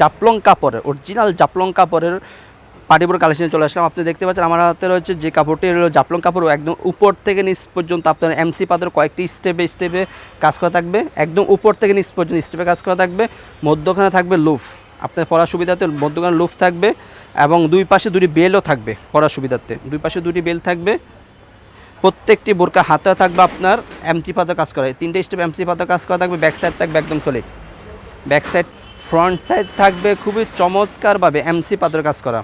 জাপলং কাপড়ের অরিজিনাল জাপলং কাপড়ের পাটিপুর কালেকশন চলে আসলাম। আপনি দেখতে পাচ্ছেন আমার হাতে রয়েছে যে কাপড়টি হলো জাপলং কাপড় একদম উপর থেকে নিচ পর্যন্ত আপনার এমসি পাতের কয়েকটি স্টেপে স্টেপে কাজ করা থাকবে। একদম উপর থেকে নিচ পর্যন্ত স্টেপে কাজ করা থাকবে। মধ্যখানে থাকবে লুফ আপনার পড়ার সুবিধাতে মধ্যখানে লুফ থাকবে এবং দুই পাশে দুটি বেলও থাকবে পড়ার সুবিধাতে। দুই পাশে দুটি বেল থাকবে। প্রত্যেকটি বোরকা হাতে থাকবে আপনার এমসি পাতা কাজ করা। তিনটে স্টেপ এমসি পাতা কাজ করা থাকবে ব্যাক সাইড থাকবে, একদম solid back side front side থাকবে খুবই চমৎকারভাবে এমসি পাতার কাজ করা।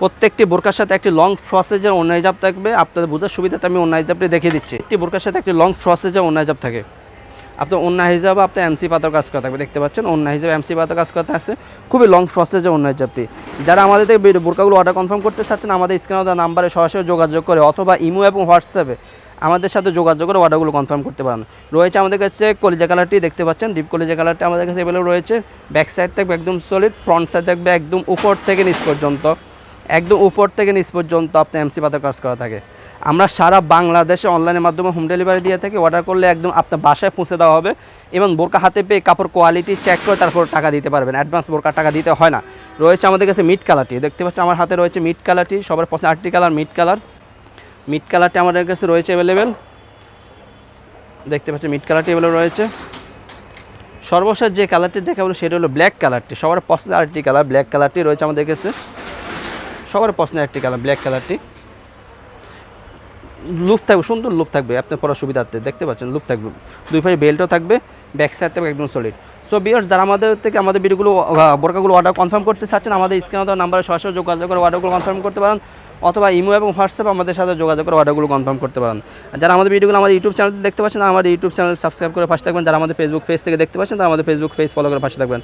প্রত্যেকটি বোরকার সাথে একটি লং ফ্রসেজের অন্য হিজাব থাকবে। আপনাদের বোঝার সুবিধাতে আমি অন্য হিজাবটি দেখিয়ে দিচ্ছি। একটি বোরকার সাথে একটি লং ফ্রসেজের অন্য হিজাব থাকে। আপনার অন্য হিসাবে আপনার এমসি পাতার কাজ করা থাকবে। দেখতে পাচ্ছেন, অন্য হিসাবে এমসি পাতার কাজ করতে আছে খুবই লং প্রসেসে অন্য হিসাবটি যারা আমাদের থেকে বোরকাগুলো অর্ডার কনফার্ম করতে চাচ্ছেন, আমাদের স্ক্রিনে দেওয়া নাম্বারে সরাসরি যোগাযোগ করে অথবা ইমো এবং হোয়াটসঅ্যাপে আমাদের সাথে যোগাযোগ করে অর্ডারগুলো কনফার্ম করতে পারেন। রয়েছে আমাদের কাছে কলিজা কালারটি দেখতে পাচ্ছেন। ডিপ কলিজা কালারটি আমাদের কাছে এভেলেবল রয়েছে। ব্যাক সাইড থাকবে একদম সলিড ফ্রন্ট সাইড থাকবে একদম উপর থেকে নিচ পর্যন্ত। একদম উপর থেকে নিচ পর্যন্ত আপনার এমসি পাতা কাজ করা থাকে। আমরা সারা বাংলাদেশে অনলাইনের মাধ্যমে হোম ডেলিভারি দিয়ে থাকি। অর্ডার করলে একদম আপনার বাসায় পৌঁছে দেওয়া হবে এবং বোরকা হাতে পেয়ে কাপড় কোয়ালিটি চেক করে তারপর টাকা দিতে পারবেন। অ্যাডভান্স বোরকা টাকা দিতে হয় না। রয়েছে আমাদের কাছে মিট কালারটি দেখতে পাচ্ছেন আমার হাতে রয়েছে মিট কালারটি সবার পছন্দ আটটি কালার মিট কালার মিট কালারটি আমাদের কাছে রয়েছে অ্যাভেলেবেল দেখতে পাচ্ছেন মিট কালারটি অ্যাভেলেবেল রয়েছে। সর্বশেষ যে কালারটি দেখাবো সেটা হলো ব্ল্যাক কালারটি। সবার পছন্দের আরেকটি কালার ব্ল্যাক কালারটি রয়েছে আমাদের কাছে। সবার পছন্দের একটি কালার ব্ল্যাক কালারটি। লুক থাকবে, সুন্দর লুক থাকবে আপনার পড়ার সুবিধার্থে। দেখতে পাচ্ছেন, লুক থাকবে। দুই পাশে বেল্টও থাকবে ব্যাক সাইড থাকবে একদম সলিড সো বিয়ার্স যারা আমাদের থেকে আমাদের ভিডিওগুলো বোরকাগুলো অর্ডার কনফার্ম করতে চাচ্ছেন, আমাদের স্ক্রিনে দেওয়া নাম্বারে সরাসরি যোগাযোগ করে অর্ডারগুলো কনফার্ম করতে পারেন। অথবা ইমো এবং হোয়াটসঅ্যাপ আমাদের সাথে যোগাযোগ করে অর্ডারগুলো কনফার্ম করতে পারেন। যারা আমাদের ভিডিওগুলো আমাদের ইউটিউব চ্যানেল দেখতে পাচ্ছেন আমাদের ইউটিউব চ্যানেল সাবস্ক্রাইব করে পাশে থাকবেন। যারা আমাদের ফেসবুক পেজ থেকে দেখতে পাচ্ছেন, তারা আমাদের ফেসবুক পেজ ফলো করে পাশে থাকবেন।